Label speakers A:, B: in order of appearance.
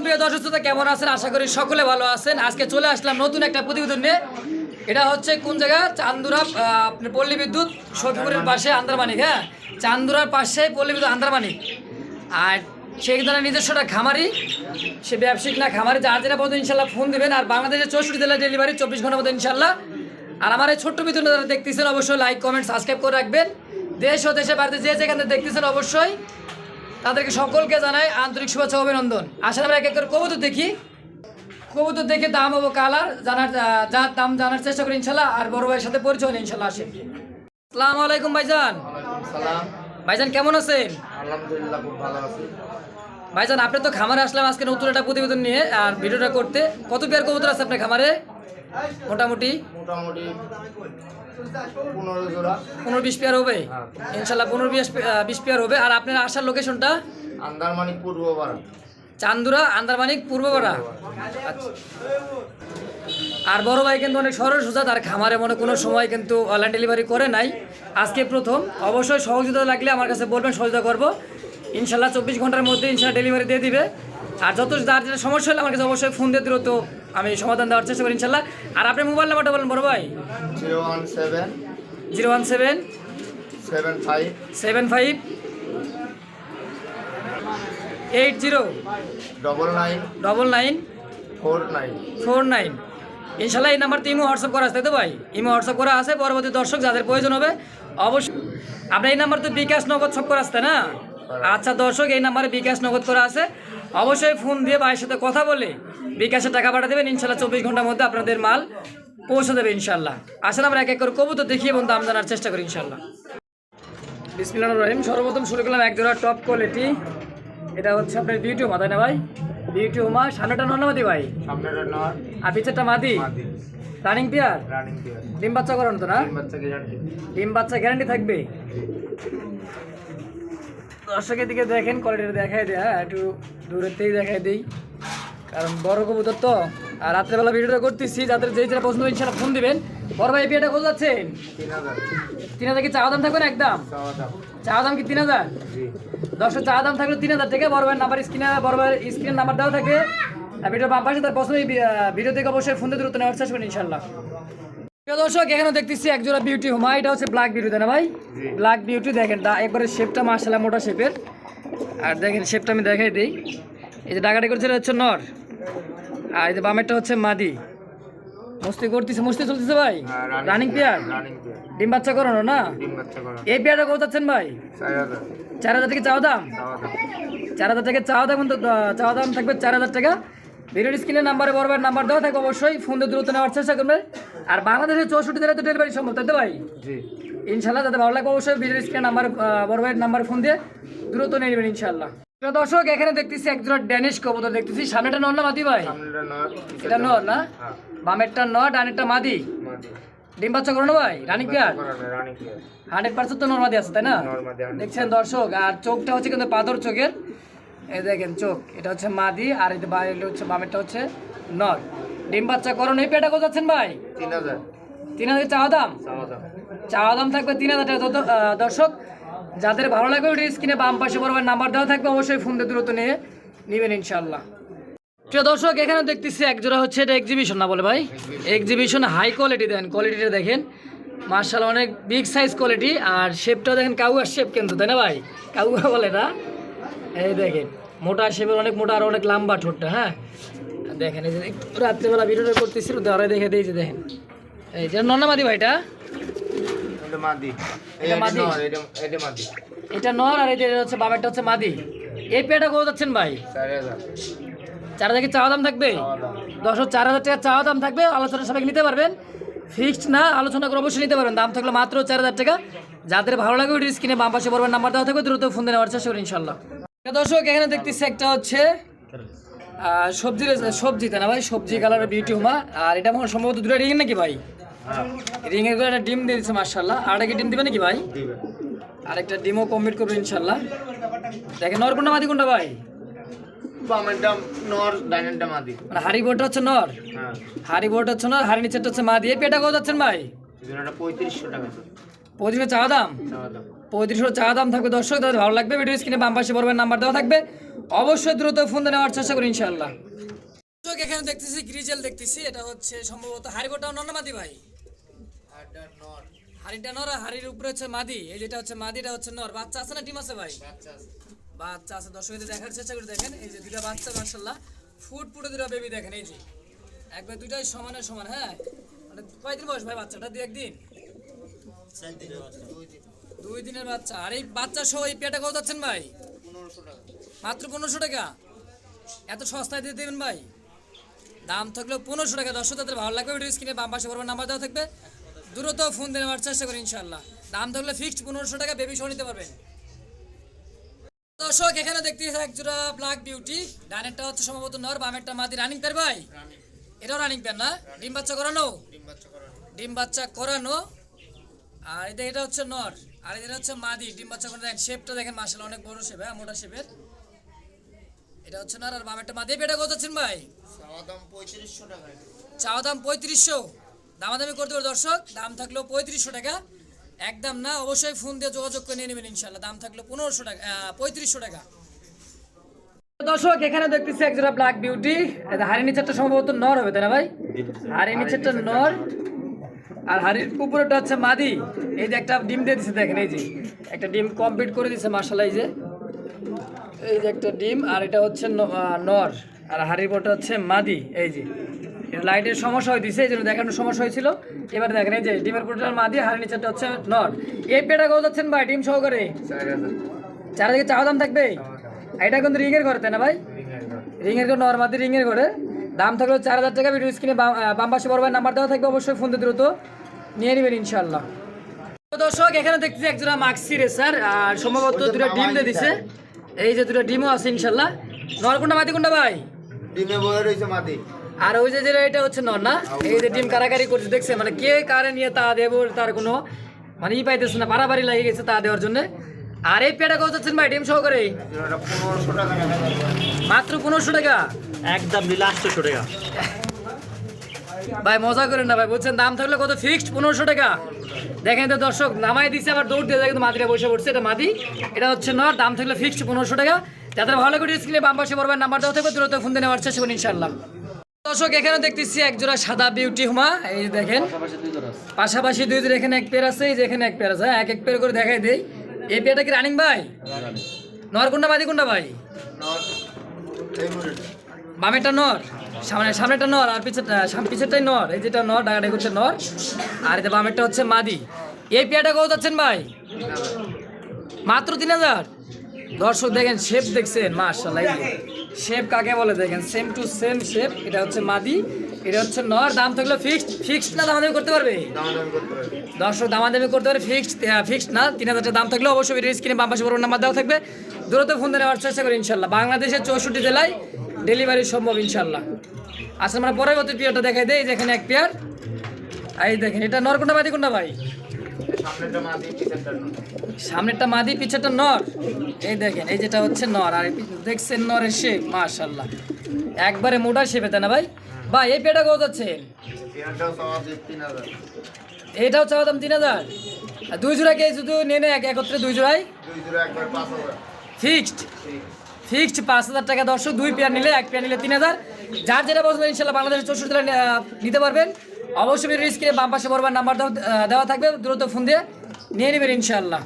A: আলাইকুম প্রিয় দর্শক শ্রোতা, কেমন আছেন? আশা করি সকলে ভালো আছেন। আজকে চলে আসলাম নতুন একটা প্রতিবেদন নিয়ে। এটা হচ্ছে কোন জায়গা? চান্দুরা আপনার পল্লী বিদ্যুৎ শফিপুরের পাশে আন্দারমানিক হ্যাঁ? চান্দুরার পাশে পল্লী বিদ্যুৎ, আন্দারমানিক। আর সেখানে নিজস্বটা? খামারি। সে ব্যবসায়িক না, খামারি। যার যেটা পর্যন্ত ইনশাল্লাহ ফোন দেবেন। আর বাংলাদেশের চৌষট্টি জেলা ডেলিভারি চব্বিশ ঘণ্টার মধ্যে, ইনশাল্লাহ। আর আমার এই ছোট্ট বিদ্যুৎ যারা দেখতেছেন, অবশ্যই লাইক কমেন্ট সাবস্ক্রাইব করে রাখবেন। দেশ ও দেশের বাড়িতে যে যেখানে দেখতেছেন, অবশ্যই তাদেরকে সকলকে জানাই আন্তরিক শুভেচ্ছা অভিনন্দন। আসলে আমরা এক এক করে কবুতর দেখি। কবুতর দেখে দাম ও কালার জানার যার দাম জানার চেষ্টা করি ইনশাল্লাহ আর বড় ভাইয়ের সাথে পরিচয় ইনশাল্লাহ আসেন। আসসালামু আলাইকুম ভাইজান। ভাইজান কেমন আছেন?
B: আলহামদুলিল্লাহ খুব ভালো আছি।
A: ভাইজান আপনি তো খামারে আসলাম আজকে নতুন একটা প্রতিবেদন নিয়ে আর ভিডিওটা করতে। কত পেয়ার কবুতর আছে আপনার খামারে? মোটামুটি?
B: মোটামুটি পনেরো জোড়া।
A: পনেরো বিশ পেয়ার হবে?
B: হ্যাঁ।
A: ইনশাল্লাহ পনেরো বিশ বিশ পেয়ার হবে। আর আপনার আসার লোকেশনটা
B: আন্দারমানিক পূর্ব পাড়া
A: চান্দুরা আন্দারমানিক পূর্বপাড়া আচ্ছা। আর বড় ভাই কিন্তু অনেক সরল সোজা তার খামারে মনে কোনো সময় কিন্তু অনলাইন ডেলিভারি করে নাই। আজকে প্রথম। অবশ্যই সহযোগিতা লাগলে আমার কাছে বলবেন সহযোগিতা করব। ইনশাল্লাহ চব্বিশ ঘণ্টার মধ্যে ইনশাল্লাহ ডেলিভারি দিয়ে দিবে। আর যত যার যেটা সমস্যা হলে আমার কাছে অবশ্যই ফোন দিয়ে দিল তো আমি সমাধান দেওয়ার চেষ্টা করি ইনশাল্লাহ। আর আপনি মোবাইল নাম্বারটা বলেন বড় ভাই।
B: Zero one seven
A: zero one seven
B: seven five
A: seven five eight zero
B: double nine
A: double nine
B: four nine
A: four nine ইনশাল্লাহ এই নাম্বারতে ইমো হোয়াটসঅ্যাপ করা আছে তাই তো ভাই? ইমো হোয়াটসঅ্যাপ করা আছে পরবর্তী দর্শক যাদের প্রয়োজন হবে অবশ্যই। আপনার এই নাম্বার তো বিকাশ নগদ সব করা আসতে না? আচ্ছা দর্শক এই নাম্বারে বিকাশ নগদ করা আছে। অবশ্যই ফোন দিয়ে ভাইয়ের সাথে কথা বলে বিকাশে টাকা পাঠা দেবেন। ইনশাল্লাহ চব্বিশ ঘণ্টার মধ্যে আপনাদের মাল পৌঁছে দেবে ইনশাল্লাহ। আসলে আমরা এক এক করে কবুতর দেখিয়ে এবং দাম জানার চেষ্টা করি ইনশাল্লাহ। বিসমিল্লাহ রহিম। সর্বপ্রথম শুরু করলাম এক জোড়া টপ কোয়ালিটি এটা হচ্ছে আপনার বিউটি উমা তাই না ভাই? বিউটি উমা সামনেটা নন্নামাদি ভাই? আর পিছেরটা মাদি? রানিং পেয়ার ডিম বাচ্চা করানো তো না? ডিম বাচ্চা গ্যারান্টি থাকবে? দর্শকের দিকে দেখেন কোয়ালিটিটা দেখাই দেয় হ্যাঁ একটু দূরের থেকেই দেখাই দিই। কারণ বড় কবুতর তো। আর রাত্রেবেলা ভিডিওটা করতেছি যাদের যেই যেটা পছন্দ ইনশাল্লাহ ফোন দিবেন। বড় ভাই বিয়েটা কোথাও যাচ্ছেন?
B: তিন হাজার।
A: কি চাওয়া দাম থাকবে না একদম?
B: চাওয়া দাম।
A: কি তিন হাজার? দর্শক চাওয়া দাম থাকলে তিন হাজার থেকে বড় ভাইয়ের নাম্বার স্ক্রিনে বড় ভাইয়ের স্ক্রিনের নাম্বার দেওয়া থাকে। আর ভিডিওর বাম পাশে তার আহ, ভিডিও থেকে অবশ্যই ফোন দিয়ে দ্রুত নেওয়ার চেষ্টা করুন ইনশাল্লাহ। দর্শক এখানে দেখতেছি একজোড়া বিউটি হুমা। এটা হচ্ছে ব্ল্যাক বিউটি না ভাই? ব্ল্যাক বিউটি দেখেন দা একবারে শেপটা মার্শাল্লাহ মোটা শেপের আর দেখেন শেপটা আমি দেখাই দিই। এই যে ডাকাটি করছে হচ্ছে নর। আর এই যে বামেরটা হচ্ছে মাদি। মস্তি করতেছে মস্তি চলতেছে ভাই? রানিং পেয়ার ডিম বাচ্চা করানো না? এই পেয়ারটা কত যাচ্ছেন ভাই?
B: চার হাজার।
A: থেকে চাওয়া দাম? চার হাজার টাকা চাওয়া দাম চাওয়া দাম থাকবে চার হাজার টাকা। ভিডিওর স্ক্রিনের নাম্বারে বড় নাম্বার দেওয়া থাকবে অবশ্যই। ফোন দিয়ে দ্রুত নেওয়ার চেষ্টা করবে আর বাংলাদেশের চৌষট্টি জেলায় তো ডেলিভারি সম্ভব তাই তো ভাই?
B: জি।
A: ইনশাল্লাহ যাতে ভালো লাগবে অবশ্যই ভিডিওর স্ক্রিনের নাম্বার বড় ভাইয়ের নাম্বার ফোন দিয়ে দ্রুত নিয়ে নেবেন ইনশাল্লাহ। দর্শক এখানে দেখতেছি একজোড়া ড্যানিশ কবুতর দেখতেছি। সামনেটা নর না মাদি ভাই? এটা নর না?
B: হ্যাঁ।
A: বামেরটা নর ডানেরটা মাদি? ডিম বাচ্চা করো না ভাই? রানিক পেয়ার হান্ড্রেড পার্সেন্ট তো নর্মাদি আছে তাই না? দেখছেন দর্শক আর চোখটা হচ্ছে কিন্তু পাথর চোখের। এই দেখেন চোখ এটা হচ্ছে মাদি আর এটা হচ্ছে বামেরটা হচ্ছে নর। ডিম বাচ্চা করো এই পেটা কোথাচ্ছেন ভাই?
B: তিন হাজার।
A: তিন হাজার চাওয়া দাম?
B: চাওয়া দাম।
A: থাকবে তিন হাজার টাকা। দর্শক যাদের ভালো লাগবে ওই স্ক্রিনে বাম পাশে বরাবর নাম্বার দেওয়া থাকবে অবশ্যই ফোন দিয়ে দ্রুত নিয়ে নেবেন ইনশাল্লাহ প্রিয় দর্শক এখানে দেখতেছি এক জোড়া হচ্ছে এটা এক্সিবিশন না বলে ভাই? এক্সিবিশন হাই কোয়ালিটি দেন কোয়ালিটিটা দেখেন। মার্শাল অনেক বিগ সাইজ কোয়ালিটি আর শেপটাও দেখেন কাউয়ার শেপ কিন্তু তাই না ভাই? কাউয়া বলে না? এই দেখেন মোটা শেপের অনেক মোটা আর অনেক লম্বা ঠোঁটটা হ্যাঁ? দেখেন এই যে একটু রাত্রেবেলা ভিডিওটা করতেছিল ধরে দেখে দিয়েছে দেখেন। এই যে নন্নামাদি ভাইটা
B: এটা? নর
A: আর এটা হচ্ছে বামেরটা হচ্ছে মাদি। এই পেয়াটা কোথাও যাচ্ছেন ভাই?
B: চার হাজার।
A: কি চাওয়া দাম থাকবে? দশশো চার হাজার টাকা চাওয়া দাম থাকবে আলোচনা সবাই নিতে পারবেন। ফিক্সড না আলোচনা করে অবশ্যই নিতে পারবেন। দাম থাকলে মাত্র চার হাজার টাকা। যাদের ভালো লাগে ওই স্ক্রিনে বাম পাশে বলবেন নাম্বার দেওয়া থাকবে দ্রুত ফোন দিয়ে নেওয়ার চেষ্টা করুন ইনশাল্লাহ দর্শক এখানে দেখতেছি একটা হচ্ছে সবজি তাই না ভাই? সবজি কালারের বিউটি হুমা। আর এটা মনে সম্ভবত দুটো রিং নাকি ভাই? রিংয়ের করে একটা ডিম দিয়ে দিচ্ছে মার্শাল্লাহ আর কি ডিম দিবে নাকি ভাই? আরেকটা ডিমও কমপ্লিট করব ইনশাল্লাহ দেখেন নর কোনটা মাদি কোনটা ভাই? মানে হাড়ি বোর্ডটা হচ্ছে নর?
B: হ্যাঁ।
A: হাড়ি হচ্ছে নর হাড়ি নিচেরটা হচ্ছে মাদি। এই পেটা কোথাও যাচ্ছেন ভাই?
B: পঁয়ত্রিশশো টাকা।
A: চাওয়া দাম?
B: চাওয়া দাম।
A: পঁয়ত্রিশশো চা দাম থাকবে দর্শক তাদের ভালো লাগবে। ভিডিও স্ক্রিনে বাম পাশে বড় নাম্বার দেওয়া থাকবে। অবশ্যই দ্রুত ফোন দিয়ে নেওয়ার চেষ্টা করি ইনশাল্লাহ দর্শক এখানে দেখতেছি গ্রিজেল দেখতেছি। এটা হচ্ছে সম্ভবত হারিবোটা অন্য মাদি ভাই?
B: আটটা নর।
A: হাড়িটা নর হাড়ির উপরে হচ্ছে মাদি। এই যেটা হচ্ছে মাদি এটা হচ্ছে নর। বাচ্চা আছে না ডিম আছে ভাই?
B: বাচ্চা আছে।
A: বাচ্চা আছে। দর্শক দেখার চেষ্টা করে দেখেন। এই যে দুটা বাচ্চা মার্শাল্লাহ ফুট ফুটে দুটা বেবি দেখেন এই যে। একবার দুটাই সমানের সমান হ্যাঁ? মানে কয়দিন বয়স ভাই বাচ্চাটা? দু একদিন? দুই দিনের বাচ্চা। আর এই বাচ্চা সহ এই পেটা কত যাচ্ছেন ভাই? মাত্র পনেরোশো টাকা? এত সস্তায় দিয়ে দেবেন ভাই? দাম থাকলেও পনেরোশো টাকা। দর্শক তাদের ভালো লাগবে ভিডিও স্ক্রিনে বাম পাশে বড় নাম্বার দেওয়া থাকবে। দ্রুত ফোন দিয়ে নেওয়ার চেষ্টা করি ইনশাল্লাহ দাম থাকলে ফিক্সড পনেরোশো টাকা বেবি সহ নিতে পারবেন। দর্শক এখানে দেখতে এক জোড়া ব্ল্যাক বিউটি ডানেরটা হচ্ছে সম্ভবত নর বামেরটা মাদি রানিং পের ভাই? এটাও রানিং পের না? ডিম বাচ্চা করানো?
B: ডিম বাচ্চা করানো।
A: ডিম বাচ্চা করানো। আর এটা এটা হচ্ছে নর আর এটা হচ্ছে মাদি ডিম বাচ্চা করে দেখেন শেপটা দেখেন মাসাল অনেক বড় শেপ হ্যাঁ মোটা শেপের। এটা হচ্ছে নর আর বামেরটা মাদি। পেটা কত আছেন ভাই?
B: চাওয়া দাম পঁয়ত্রিশশো
A: দাম পঁয়ত্রিশশো। দামাদামি করতে পারে দর্শক দাম থাকলেও পঁয়ত্রিশশো টাকা। একদম না অবশ্যই ফোন দিয়ে যোগাযোগ করে নিয়ে নেবেন ইনশাল্লাহ দাম থাকল পনেরোশো টাকা পঁয়ত্রিশশো টাকা। দর্শক এখানে দেখতেছি একজোড়া ব্ল্যাক বিউটি হাড়ি নিচেরটা সম্ভবত নর হবে তাই না ভাই? হাড়ি নিচেরটা নর। আর হাড়ির উপরেটা হচ্ছে মাদি। এই যে একটা ডিম দিয়ে দিচ্ছে দেখেন এই যে। একটা ডিম কমপ্লিট করে দিচ্ছে মার্শাল এই যে। এই যে একটা ডিম আর এটা হচ্ছে নর। আর হাড়ির উপরটা হচ্ছে মাদি এই যে। লাইটের সমস্যা হয়ে দিছে এই জন্য দেখানোর সমস্যা হয়েছিল এবার দেখেন এই যে ডিমের উপরটা মাদি হাড়ির নিচেরটা হচ্ছে নর। এই পেটা কত যাচ্ছেন ভাই ডিম সহকারে? চারিদিকে চাওয়া দাম থাকবে? এটা কিন্তু রিঙের ঘরে তাই না ভাই?
B: রিঙের ঘর।
A: রিংয়ের মাদি রিঙের ঘরে? দাম থাকল চার হাজার টাকা ভিডিও স্ক্রিনে বাম পাশে বড় ভাই নাম্বার দেওয়া থাকবে অবশ্যই ফোন দিয়ে দ্রুত নিয়ে নেবেন ইনশাল্লাহ দর্শক এখানে দেখতেছি একজোড়া মাক্সি রেসার আর সম্ভবত দুটো ডিম দিয়ে দিছে। এই যে দুটো ডিমও আছে ইনশাল্লাহ নরকুন্ডা কোনটা ভাই?
B: ডিমে বয়ে রয়েছে মাদি।
A: আর ওই যে যেটা এটা হচ্ছে নর না? এই যে ডিম কারাকারি করছে দেখছে মানে কে কারে নিয়ে তা দেবো তার কোনো মানে ই পাইতেছে না বাড়াবাড়ি লাগে গেছে তা দেওয়ার জন্য। আর এই পেটা কত চাচ্ছেন ভাই? ডিম সহকারে? মাত্র পনেরোশো টাকা?
C: একদম নিলে টাকা।
A: ভাই মজা করেন না ভাই বলছেন দাম থাকলে কত ফিক্সড পনেরোশো টাকা। দেখেন তো দর্শক নামাই দিছে আবার দৌড় দিয়ে দেখেন মাদিরা বসে পড়ছে এটা মাদি। এটা হচ্ছে নর দাম থাকলে ফিক্সড পনেরোশো টাকা। যাদের ভালো করে স্ক্রিনে বাম পাশে পড়বেন নাম্বার দেওয়া থাকবে দ্রুত ফোন দিয়ে নেওয়ার চেষ্টা করুন ইনশাল্লাহ দর্শক এখানে দেখতেছি এক জোড়া সাদা বিউটি হুমা। এই দেখেন পাশাপাশি দুই জোড়া এখানে এক পেয়ার আছে এই যে এখানে এক পেয়ার আছে। হ্যাঁ, এক এক পেয়ার করে দেখাই দেই। এই পেয়ারটা কি রানিং ভাই? নর কোনটা মাদি কোনটা ভাই? বামেরটা নর? সামনে সামনেটা নর আর পিছেরটা পিছেরটাই নর। এই যেটা নর ডাকাডাকি হচ্ছে নর। আর যে বামেরটা হচ্ছে মাদি। এই পেয়ারটা কত যাচ্ছেন ভাই? মাত্র তিন হাজার? দর্শক দেখেন শেপ দেখছেন মার্শাল্লাহ শেপ কাকে বলে দেখেন? সেম টু সেম শেপ এটা হচ্ছে মাদি। এটা হচ্ছে নর দাম থাকলে ফিক্সড ফিক্সড না দামাদামি করতে পারবে?
B: করতে পারবে।
A: দর্শক দামাদামি করতে পারে ফিক্সড ফিক্সড না তিন হাজার দাম থাকলে অবশ্যই ভিডিও স্ক্রিনে বাম পাশে বড় নাম্বার দেওয়া থাকবে। দ্রুত ফোন দিয়ে নেওয়ার চেষ্টা করি ইনশাল্লাহ। বাংলাদেশের চৌষট্টি জেলায় ডেলিভারি সম্ভব ইনশাল্লাহ। আচ্ছা আমরা পরবর্তী পেয়ারটা দেখাই দেই যেখানে এক পেয়ার। এই দেখেন এটা নর কোনটা মাদি কোনটা ভাই? সামনেরটা মাদি পিছেরটা নর। এই দেখেন এই যেটা হচ্ছে নর আর দেখছেন নরের শেপ মাশাল্লাহ একবারে মোটা শেপে তাই না ভাই? ভাই এই পেয়ারটা কত যাচ্ছে? এটাও চাওয়া দাম তিন হাজার? আর দুই জোড়া কে শুধু নেয় এক একত্রে দুই জোড়ায় ফিক্সড ফিক্সড পাঁচ হাজার। টাকা দর্শক দুই পেয়ার নিলে এক পেয়ার নিলে তিন হাজার। যার যেটা বসবেন ইনশাল্লাহ বাংলাদেশের চৌষট্টি নিতে পারবেন। অবশ্যই স্ক্রিনে বাম পাশে বড়বার নাম্বার দেওয়া থাকবে দ্রুত ফোন দিয়ে নিয়ে নেবেন ইনশাল্লাহ।